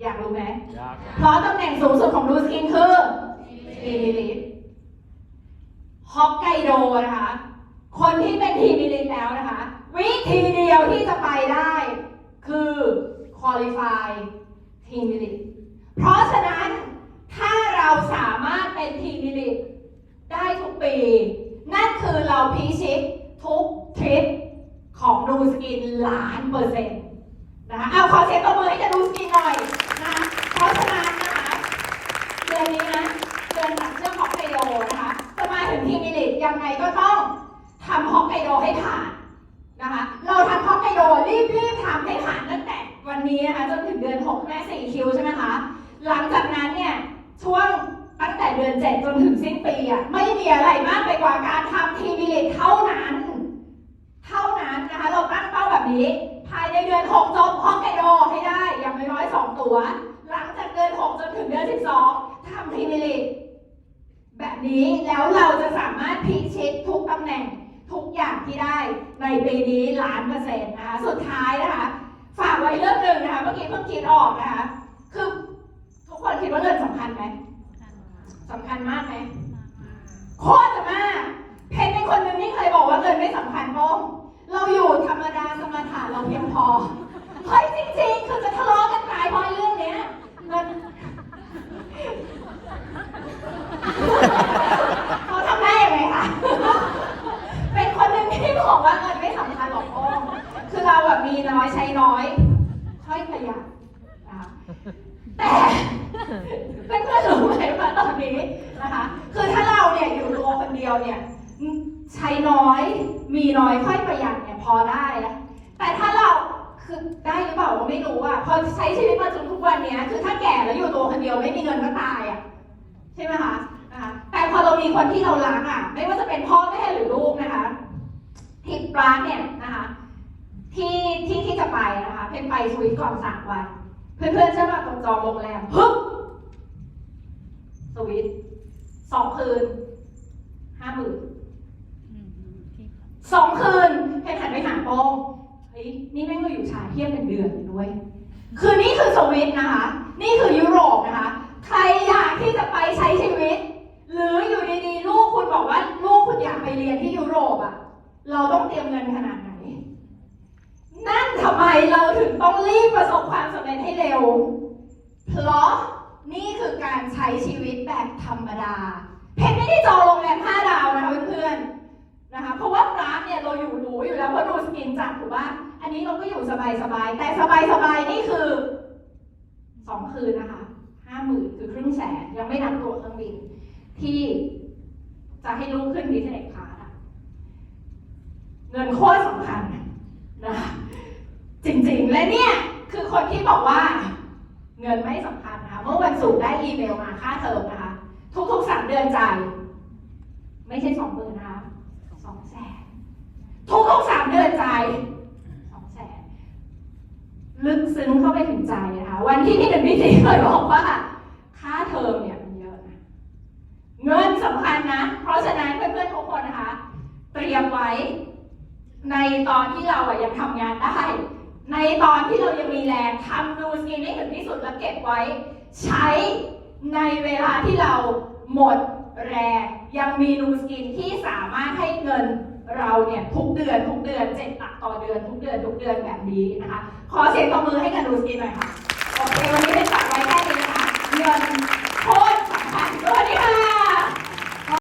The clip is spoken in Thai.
อยากรู้ไหมยากเพราะตำแหน่งสูงสุดของดูสกินคือทีมิลิตฮอกไกโดนะคะ คนที่เป็นทีมิลิตแล้วนะคะ วิธีเดียวที่จะไปได้ คือคุริฟายทีมิลิตเพราะฉะนั้นถ้าเราสามารถเป็นทีมิลิตได้ทุกปี นั่นคือเราพิชิตทุกทริปของดูสกินล้านเปอร์เซ็นต์นะคะเอาขอเสียงตบมือให้ ให้ผ่านนะคะ เราทำฮอกไกโดรีบรีบๆทำให้ผ่านตั้งแต่วันนี้นะคะจนถึงเดือน6แม่สี่คิวใช่ไหมคะ หลังจากนั้นเนี่ยช่วงตั้งแต่เดือนเจ็ดจนถึงสิ้นปีอะไม่มีอะไรมากไปกว่าการทำทีมิลิตเท่านั้น เท่านั้นนะคะ เราตั้งเป้าแบบนี้ ภายในเดือน 6 จบฮอกไกโดให้ได้อย่างน้อยๆ2ตัว หลังจากเดือน 6 จนถึงเดือน 12ทำพรีเมียร์ลีกแบบนี้แล้วเราจะสามารถพิชิตทุกตำแหน่ง ที่ได้ในปีนี้ล้านเปอร์เซ็นต์นะคะสุดท้ายนะคะฝากไว้เรื่องหนึ่งนะคะเมื่อกี้เพิ่งคิดออกนะคะคือทุกคนคิดว่าเงินสำคัญไหมสำคัญมากไหมโคตรจะมากเพนเป็นคนหนึ่งที่เคยบอกว่าเงินไม่สำคัญป้องเราอยู่ธรรมดาสมถะเราเพียงพอเฮ้ยจริงๆคือจะทะเลาะกันตายเพราะไอ้เรื่องเนี้ยเงินเขาทำได้ยังไงคะ เป็นคนหนึ่งที่บอกว่าเงินไม่สำคัญหรอกป้องคือเราแบบมี น้อยใช้น้อยค่อยประหยัดนะคะแต่เพื่อนๆรู้ไหมว่าตอนนี้นะคะคือถ้าเราเนี่ยอยู่ตัวคนเดียวเนี่ยใช้น้อยมีน้อยค่อยประหยัดเนี่ยพอได้นะแต่ถ้าเราคือได้หรือเปล่าก็ไม่รู้อะพอใช้ชีวิตมาจนทุกวันเนี้ยคือถ้าแก่แล้วอยู่ตัวคนเดียวไม่มีเงินก็ตายอะใช่ไหมคะแต่พอเรามีคนที่เรารักอะ ไม่ว่าจะเป็นพ่อแม่หรือลูกนะคะทริปร้านเนี่ยนะคะ ที่ที่ที่จะไปนะคะ เพนไปสวิตก่อนสามวัน เพื่อนๆเชื่อป่ะตรงจองโรงแรมฮึบสวิตสองคืนห้าหมื่นสองคืนเพนหันไปหาโป้งเฮ้ยนี่แม่งก็อยู่ชาเทียบเป็นเดือนอยู่ด้วย คือนี่คือสวิตนะคะ นี่คือยุโรปนะคะ ใครอยากที่จะไปใช้ชีวิต หรืออยู่ดีๆ ลูกคุณบอกว่าลูกคุณอยากไปเรียนที่ยุโรปอะเราต้องเตรียมเงินขนาดไหน นั่นทำไมเราถึงต้องรีบประสบความสำเร็จให้เร็ว เพราะนี่คือการใช้ชีวิตแบบธรรมดา เพนไม่ได้จองโรงแรม5ดาวนะคะเพื่อนๆนะคะ เพราะว่าร้านเนี่ยเราอยู่หรูอยู่แล้วเพราะดูสกินจัดถูกป่ะอันนี้เราก็อยู่สบายๆ แต่สบายๆ นี่คือสองคืนนะคะห้าหมื่นคือครึ่งแสนยังไม่นับตัวเครื่องบิน ที่จะให้ลูกขึ้นบิสเนสคลาสอะเงินโคตรสำคัญนะคะ จริงๆ และเนี่ยคือคนที่บอกว่าเงินไม่สำคัญนะคะ เมื่อวันศุกร์ได้อีเมลมาค่าเทอมนะคะ ทุกๆสามเดือนจ่ายไม่ใช่สองหมื่นนะคะสองแสนทุกๆสามเดือนจ่ายสองแสนลึกซึ้งเข้าไปถึงใจนะคะ วันที่พี่หนึ่งพี่สี่เคยบอกว่า ค่าเทอมเนี่ยมันเยอะนะเงินสำคัญนะ เพราะฉะนั้นเพื่อนๆทุกคนนะคะ เตรียมไว้ในตอนที่เราอะยังทำงานได้ ในตอนที่เรายังมีแรงทำดูสกินให้ถึงที่สุดแล้วเก็บไว้ ใช้ในเวลาที่เราหมดแรงยังมีดูสกินที่สามารถให้เงินเราเนี่ยทุกเดือนทุกเดือนเจ็ดหลักต่อเดือนทุกเดือนทุกเดือนแบบนี้นะคะขอเสียงตบมือให้กับดูสกินหน่อยค่ะโอเควันนี้เป็นฝากไว้แค่นี้นะคะเงินโคตรสำคัญดู